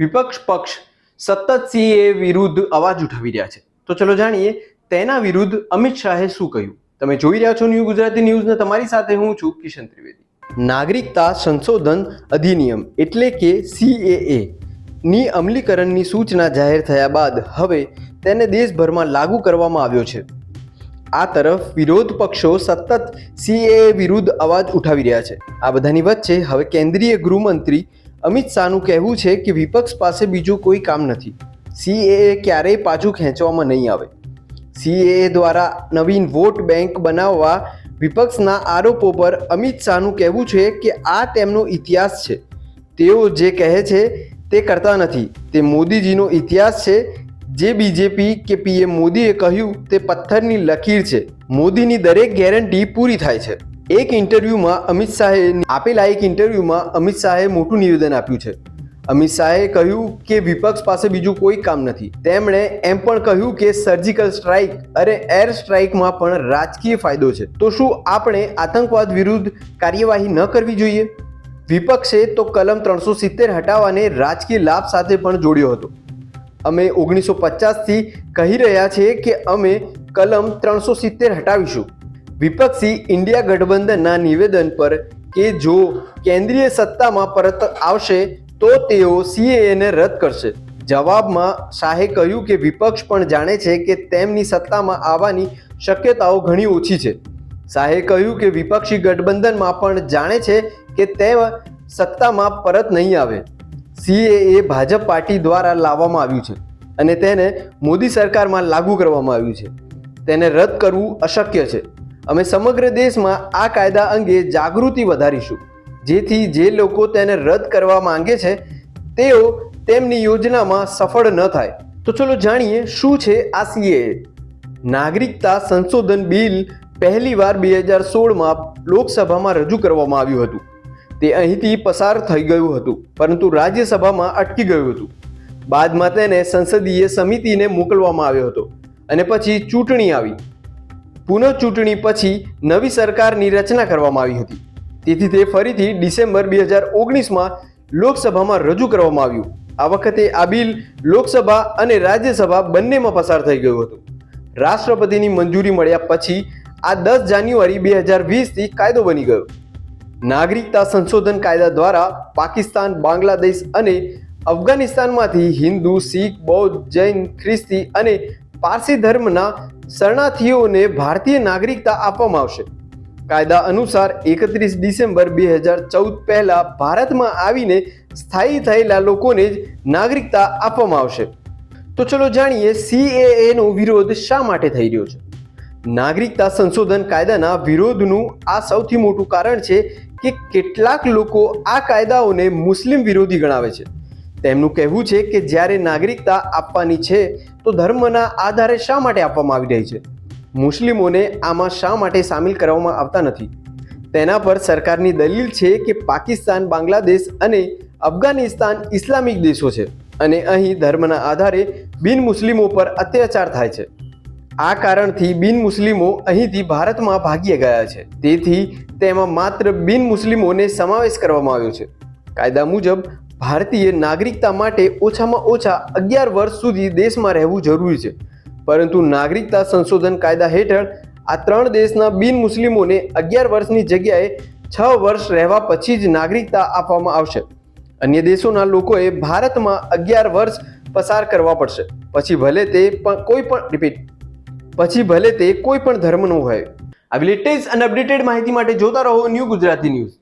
વિપક્ષ પક્ષ સતત સીએ વિરુદ્ધ અવાજ ઉઠાવી રહ્યા છે. તો ચલો જાણીએ, તેના વિરુદ્ધ અમિત શાહે શું કહ્યું? તમે જોઈ રહ્યા છો ન્યૂ ગુજરાતી ન્યૂઝને તમારી સાથે હું છું કિશન ત્રિવેદી. નાગરિકતા સંશોધન અધિનિયમ એટલે કે સીએએ ની અમલીકરણની સૂચના જાહેર થયા બાદ હવે તેને દેશભરમાં લાગુ કરવામાં આવ્યો છે. આ તરફ વિરોધ પક્ષો સતત સીએએ વિરુદ્ધ અવાજ ઉઠાવી રહ્યા છે. આ બધાની વચ્ચે હવે કેન્દ્રીય ગૃહમંત્રી અમિત શાહનું કહેવું છે કે વિપક્ષ પાસે બીજું કોઈ કામ નથી. સીએએ ક્યારેય પાછું ખેંચવામાં નહીં આવે. સીએએ દ્વારા નવીન વોટ બેંક બનાવવા વિપક્ષના આરોપો પર અમિત શાહનું કહેવું છે કે આ તેમનો ઇતિહાસ છે. તેઓ જે કહે છે તે કરતા નથી. તે મોદીજીનો ઇતિહાસ છે. જે બીજેપી કે પીએમ મોદીએ કહ્યું તે પથ્થરની લકીર છે. મોદીની દરેક ગેરંટી પૂરી થાય છે. એક ઇન્ટરવ્યૂમાં અમિત શાહે આપેલા એક ઇન્ટરવ્યૂમાં અમિત શાહે મોટું નિવેદન આપ્યું છે. અમિત શાહે કહ્યું કે વિપક્ષ પાસે બીજું કોઈ કામ નથી. તેમણે એમ પણ કહ્યું કે સર્જિકલ સ્ટ્રાઇક અને એર સ્ટ્રાઇકમાં પણ રાજકીય ફાયદો છે. તો શું આપણે આતંકવાદ વિરુદ્ધ કાર્યવાહી ન કરવી જોઈએ? વિપક્ષે તો કલમ ત્રણસો સિત્તેર હટાવવાને રાજકીય લાભ સાથે પણ જોડ્યો હતો. અમે ઓગણીસો પચાસથી કહી રહ્યા છીએ કે અમે કલમ ત્રણસો સિત્તેર હટાવીશું. વિપક્ષી ઇન્ડિયા ગઠબંધનના નિવેદન પર કે જો કેન્દ્રીય સત્તામાં પરત આવશે, તો તેઓ સીએએને રદ કરશે. જવાબમાં શાહે કહ્યું કે વિપક્ષ પણ જાણે છે કે તેમની સત્તામાં આવવાની શક્યતાઓ ઘણી ઓછી છે. શાહે કહ્યું કે વિપક્ષી ગઠબંધનમાં પણ જાણે છે કે તે સત્તામાં પરત નહીં આવે. સીએએ ભાજપ પાર્ટી દ્વારા લાવવામાં આવ્યું છે અને તેને મોદી સરકારમાં લાગુ કરવામાં આવ્યું છે. તેને રદ કરવું અશક્ય છે. અમે સમગ્ર દેશમાં આ કાયદા અંગે જાગૃતિ વધારીશું. જેથી જે લોકો તેને રદ કરવા માંગે છે, તેઓ તેમની યોજનામાં સફળ ન થાય. તો ચલો જાણીએ શું છે આ સીએએ નાગરિકતા સંશોધન બિલ પહેલીવાર બે હજાર સોળમાં લોકસભામાં રજૂ કરવામાં આવ્યું હતું. તે અહીંથી પસાર થઈ ગયું હતું, પરંતુ રાજ્યસભામાં અટકી ગયું હતું. બાદમાં તેને સંસદીય સમિતિને મોકલવામાં આવ્યો હતો અને પછી ચૂંટણી આવી. પુનઃ ચૂંટણી પછી નવી સરકારની રચના કરવામાં આવી હતી. તેથી તે ફરીથી ડિસેમ્બર બે હજાર ઓગણીસમાં લોકસભામાં રજૂ કરવામાં આવ્યું. આ વખતે આ બિલ લોકસભા અને રાજ્યસભા બંનેમાં પસાર થઈ ગયું હતું. રાષ્ટ્રપતિની મંજૂરી મળ્યા પછી આ દસ જાન્યુઆરી બે હજાર વીસથી કાયદો બની ગયો. નાગરિકતા સંશોધન કાયદા દ્વારા પાકિસ્તાન, બાંગ્લાદેશ અને અફઘાનિસ્તાનમાંથી હિન્દુ, શીખ, બૌદ્ધ, જૈન, ખ્રિસ્તી અને પારસી ધર્મના શરણાર્થીઓને ભારતીય નાગરિકતા આપવામાં આવશે. કાયદા અનુસાર એકત્રીસ ડિસેમ્બર બે હજાર ચૌદ પહેલા ભારતમાં આવીને સ્થાયી થયેલા લોકોને જ નાગરિકતા આપવામાં આવશે. તો ચલો જાણીએ સીએએ નો વિરોધ શા માટે થઈ રહ્યો છે? નાગરિકતા સંશોધન કાયદાના વિરોધનું આ સૌથી મોટું કારણ છે કે કેટલાક લોકો આ કાયદાઓને મુસ્લિમ વિરોધી ગણાવે છે. તેમનું કહેવું છે કે જ્યારે નાગરિકતા આપવાની છે તો ધર્મના આધારે શા માટે આપવામાં આવી રહી છે? મુસ્લિમોને આમાં શા માટે સામેલ કરવામાં આવતા નથી? તેના પર સરકારની દલીલ છે કે પાકિસ્તાન, બાંગ્લાદેશ અને અફઘાનિસ્તાન ઇસ્લામિક દેશો છે અને અહીં ધર્મના આધારે બિન મુસ્લિમો પર અત્યાચાર થાય છે. આ કારણથી બિન મુસ્લિમો અહીંથી ભારતમાં ભાગી ગયા છે. તેથી તેમાં માત્ર બિન મુસ્લિમોને સમાવેશ કરવામાં આવ્યો છે. કાયદા મુજબ ભારતીય નાગરિકતા માટે ઓછામાં ઓછા અગિયાર વર્ષ સુધી દેશમાં રહેવું જરૂરી છે. પરંતુ નાગરિકતા સંશોધન કાયદા હેઠળ આ ત્રણ દેશના બિન મુસ્લિમોને અગિયાર વર્ષની જગ્યાએ છ વર્ષ રહેવા પછી જ નાગરિકતા આપવામાં આવશે. અન્ય દેશોના લોકોએ ભારતમાં અગિયાર વર્ષ પસાર કરવા પડશે. પછી ભલે તે પણ કોઈ પણ રિપીટ પછી ભલે તે કોઈ પણ ધર્મનો હોય. આવી લેટેસ્ટ અને અપડેટેડ માહિતી માટે જોતા રહો ન્યૂ ગુજરાતી ન્યૂઝ.